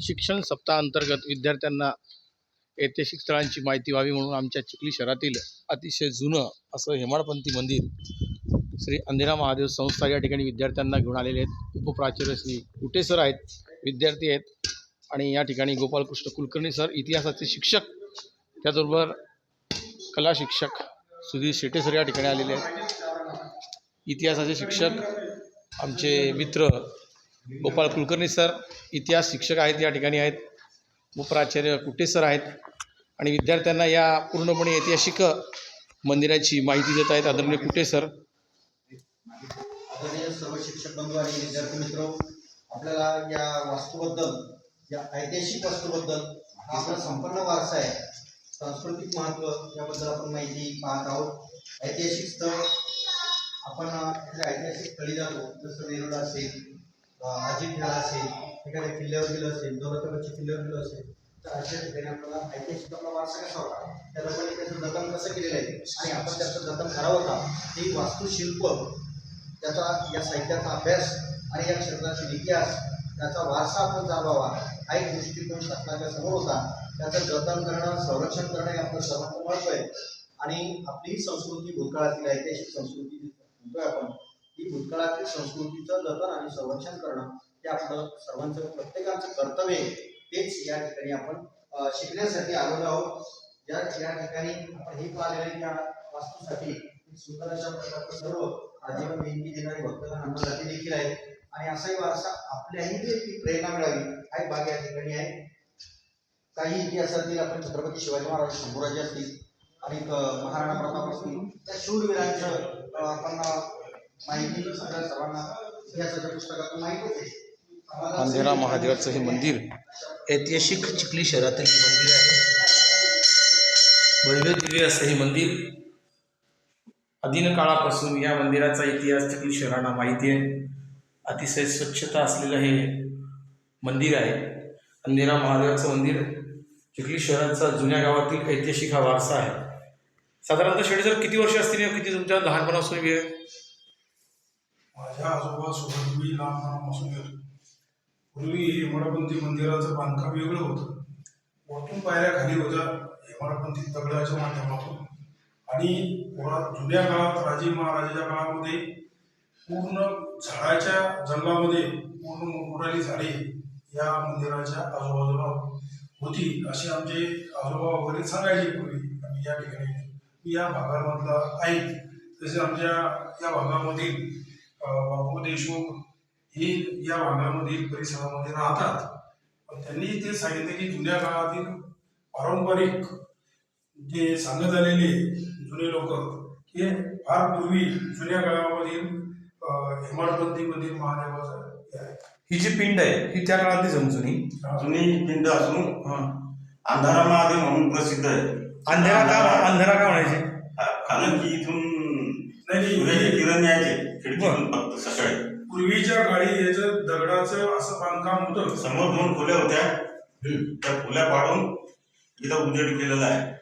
शिक्षण सप्ताहांतर्गत विद्यार्थ्यांना ऐतिहासिक स्थळांची माहिती व्हावी म्हणून आमच्या चिखली शहरातील अतिशय जुनं असं हेमाडपंथी मंदिर श्री अंधेरा महादेव संस्था या ठिकाणी विद्यार्थ्यांना घेऊन आलेले आहेत. उपप्राचार्य श्री कुटे सर आहेत विद्यार्थी आहेत आणि या ठिकाणी गोपालकृष्ण कुलकर्णी सर इतिहासाचे शिक्षक त्याचबरोबर कला शिक्षक सुधीर शेटे सर या ठिकाणी आलेले आहेत. इतिहासाचे शिक्षक आमचे मित्र गोपाळ कुलकर्णी सर इतिहास शिक्षक आहेत या ठिकाणी आहेत. उपप्राचार्य कुटे सर आहेत. आणि विद्यार्थ्यांना या पूर्णपणे ऐतिहासिक मंदिराची माहिती देत आहेत आदरणीय कुटे सर. आदरणीय सर्व शिक्षक बंधू आणि विद्यार्थी मित्र आपल्याला या वास्तूबद्दल या ऐतिहासिक वास्तूबद्दल हा आपला संपन्न वारसा आहे. सांस्कृतिक महत्त्व याबद्दल आपण माहिती पाहत आहोत. ऐतिहासिक स्थळ आपण ऐतिहासिक स्थळी जातो. जसं नेरुळ असेल अ, असेल एखाद्या किल्ल्यावर गेलो असेल दौलताबादच्या किल्ल्यावर गेलो असेल तर अशा ठिकाणी आपल्याला ऐतिहासिक आपला वारसा कसा होता? त्या लोकांनी त्याचं जतन कसं केलेलं आहे? आणि आपण त्याचं जतन करावं का? ही वास्तुशिल्प त्याचा या साहित्याचा अभ्यास आणि या क्षेत्रातील इतिहास त्याचा वारसा आपण जाणवावा. हा एक दृष्टिकोन शासनाच्या समोर होता. त्याचं जतन करणं संरक्षण करणं हे आपलं सर्वांचं महत्त्व आहे. आणि आपली संस्कृती भूतकाळातील ऐतिहासिक संस्कृती म्हणतोय आपण ही भूतकाळातील संस्कृतीचं जतन आणि संरक्षण करणं हे आपलं सर्वांचं प्रत्येकाचं कर्तव्य आहे. तेच या ठिकाणी आपण शिकण्यासाठी आलेलो आहोत. या या ठिकाणी आपण हे पाहिलेलं त्या वास्तूसाठी सुंदर अशा प्रकारचं सर्व आजीवन देणगी देणारी भक्तगण जाती देखील आहे आणि असाही वारसा आपल्याही प्रेरणा मिळावी हा एक भाग या ठिकाणी आहे. काही इतिहासातील आपण छत्रपती शिवाजी महाराज शंभूराजे असतील आणि महाराणा प्रताप असतील त्या शूरवीरांचं आपण माहिती सगळ्या सर्वांना इतिहासाच्या पुस्तकातून माहितीच आहे. आम्हाला अंधेरा महादेवाचं हे मंदिर ऐतिहासिक चिखली शहरातील हे मंदिर आहे. भव्य दिव्य असं हे मंदिर. अधीन काळापासून या मंदिराचा इतिहास चिखली शहरांना माहिती आहे. अतिशय स्वच्छता असलेलं हे मंदिर आहे. अंधेरा महादेवाचं मंदिर. चिखली शहराचा जुन्या गावातील ऐतिहासिक हा वारसा आहे. साधारणतः शेडी सर किती वर्ष असतील किती तुमच्या लहानपणापासून वेळ? माझ्या आजोबासोबत मी लहानपणापासून येतो पूर्वी हेमाडपंथी मंदिराचं बांधकाम वेगळं होतं. वरतून पायऱ्या खाली होत्या हेमाडपंथी दगडाच्या माध्यमातून. आणि पुरात जुन्या काळात राजे महाराजाच्या काळामध्ये पूर्ण झाडाच्या जंगलामध्ये पूर्ण मोठमोठाली झाडे या मंदिराच्या आजूबाजूला होती असे आमचे आजोबा वगैरे सांगायचे पूर्वी. आम्ही या ठिकाणी या भागामधला आहे. तसे आमच्या या भागामधील बापू देशमुख हे या भागामधील परिसरामध्ये राहतात. पण त्यांनी ते सांगितले की जुन्या काळातील पारंपरिक जे सांगत आलेले जुने लोक हे फार पूर्वी जुन्या काळामधील अ, हेमाडपंथी मंदिर महादेवाचं हे आहे. ही जी पिंड आहे ही त्या काळातली जमजुनी जुनी? पिंड असून अंधारा महादेव म्हणून प्रसिद्ध आहे. अंधेरा का अंधेरा का म्हणायचे? कारण की इथून सूर्याचे किरण यायचे खिडकीतून फक्त सकाळी पूर्वीच्या काळी याचं दगडाचं असं बांधकाम होतं. समोर दोन खोल्या होत्या. त्या खोल्या पाडून इथं उजेड केलेला आहे.